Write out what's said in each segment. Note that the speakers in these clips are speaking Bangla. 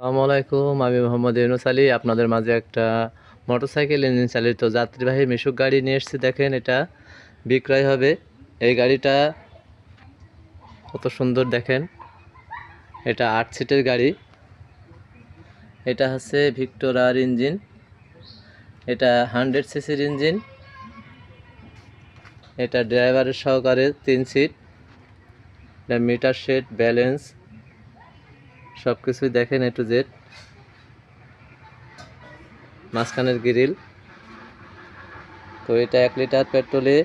আসসালামু আলাইকুম, আমি মোহাম্মদ ইউনুস আলী। আপনাদের মাঝে একটা মোটরসাইকেল ইঞ্জিন চালিত যাত্রীবাহী মিশুক গাড়ি নিয়ে এসেছি। দেখেন এটা বিক্রয় হবে। এই গাড়িটা কত সুন্দর দেখেন। এটা আট সিটের গাড়ি। এটা হচ্ছে ভিক্টোরার ইঞ্জিন। এটা হান্ড্রেড সিসির ইঞ্জিন। এটা ড্রাইভারের সহকারে তিন সিট। এটা মিটার সেট, ব্যালেন্স। সব কিছুই দেখেন এ টু জেড মাঝখানের গ্রিল তো এটা এক লিটার পেট্রোলে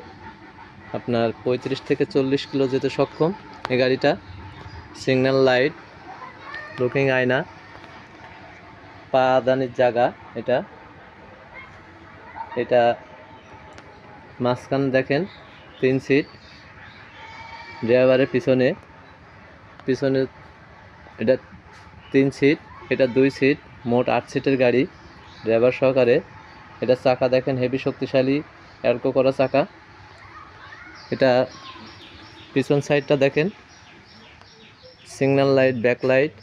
আপনার পঁয়ত্রিশ থেকে চল্লিশ কিলো যেতে সক্ষম এ গাড়িটা। সিগন্যাল লাইট লুকিং আয়না, পা দানির জায়গা এটা। এটা মাঝখান দেখেন তিন সিট ড্রাইভারের পিছনে। পিছনে এটা তিন সিট এটা দুই সিট মোট আট সিটের গাড়ি ড্রাইভার সহকারে। এটা চাকা দেখেন হেভি শক্তিশালী এরকো করা চাকা। এটা পিছন সাইডটা দেখেন। সিগন্যাল লাইট ব্যাক লাইট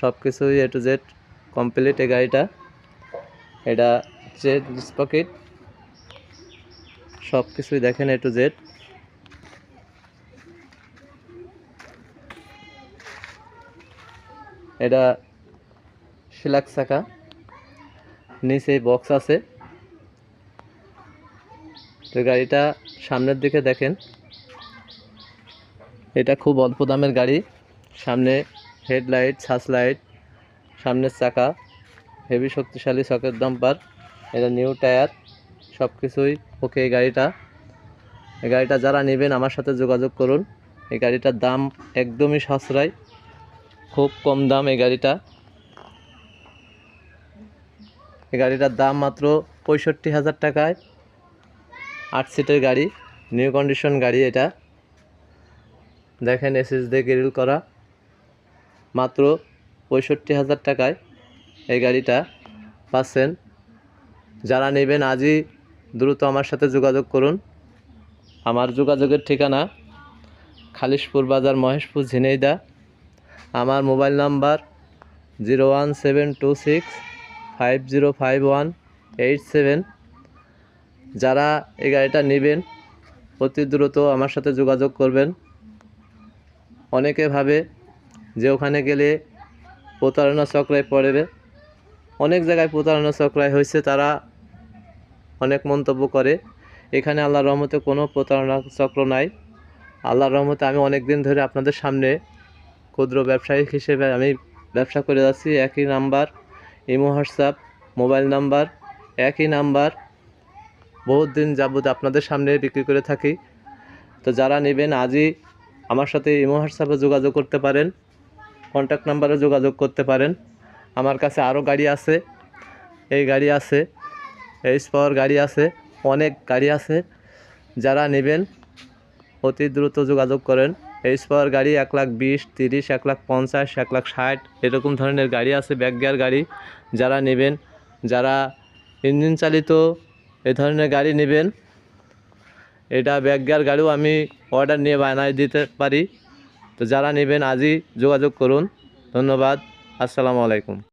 সব কিছুই এ টু জেড কমপ্লিট এই গাড়িটা। এটা জেড পকেট সব কিছুই দেখেন এ টু জেড এটা শিলাক চাকা নিচে বক্স আছে। তো গাড়িটা সামনের দিকে দেখেন। এটা খুব অল্প দামের গাড়ি। সামনে হেডলাইট লাইট সামনের চাকা হেভি শক্তিশালী সকেট ডাম্পার এটা নিউ টায়ার সব কিছুই ওকে এই গাড়িটা। এই গাড়িটা যারা নেবেন আমার সাথে যোগাযোগ করুন। এই গাড়িটার দাম একদমই সাশ্রয়। খুব কম দাম এই গাড়িটা। এই গাড়িটার দাম মাত্র পঁয়ষট্টি হাজার টাকায়। আট সিটের গাড়ি নিউ কন্ডিশন গাড়ি এটা। দেখেন এসএস দিয়ে গ্রিল করা। মাত্র পঁয়ষট্টি হাজার টাকায় এই গাড়িটা পাচ্ছেন। যারা নেবেন আজই দ্রুত আমার সাথে যোগাযোগ করুন। আমার যোগাযোগের ঠিকানা খালিশপুর বাজার মহেশপুর ঝিনেইদা। আমার mobile number zero one seven two six five zero five one eight seven. যারা এই গাড়িটা নেবেন, অতি দ্রুত আমার সাথে যোগাযোগ করবেন। অনেকে ভাবে যে ওখানে গেলে প্রতারণা চক্রায় পড়বে। অনেক জায়গায় প্রতারণা চক্রায় হয়েছে, তারা অনেক মন্তব্য করে। এখানে আল্লাহর রহমতে কোনো প্রতারণা চক্র নাই। আল্লাহর রহমতে আমি অনেক দিন ধরে আপনাদের সামনে ক্ষুদ্র ব্যবসায়ী হিসেবে আমি ব্যবসা করে যাচ্ছি। একই number, imo, WhatsApp, mobile number, একই নাম্বার। বহুত দিন যাবত আপনাদের সামনে বিক্রি করে থাকি। তো যারা নেবেন আজই আমার সাথে ইমো, হোয়াটসঅ্যাপে যোগাযোগ করতে পারেন কন্ট্যাক্ট নাম্বারে যোগাযোগ করতে পারেন। আমার কাছে আরও গাড়ি আছে, এই গাড়ি আছে এইচ পাওয়ার গাড়ি আছে, অনেক গাড়ি আছে। যারা নেবেন অতি দ্রুত যোগাযোগ করেন। এইচ পাওয়ার গাড়ি এক লাখ বিশ, তিরিশ, এক লাখ পঞ্চাশ, এক লাখ ষাট, এরকম ধরনের গাড়ি আছে ব্যাক গিয়ার গাড়ি যারা নেবেন, যারা ইঞ্জিন চালিত এ ধরনের গাড়ি নেবেন, এটা ব্যাক গিয়ার গাড়িও আমি অর্ডার নিয়ে বানাই দিতে পারি। তো যারা নেবেন, আজই যোগাযোগ করুন। ধন্যবাদ। আসসালামু আলাইকুম।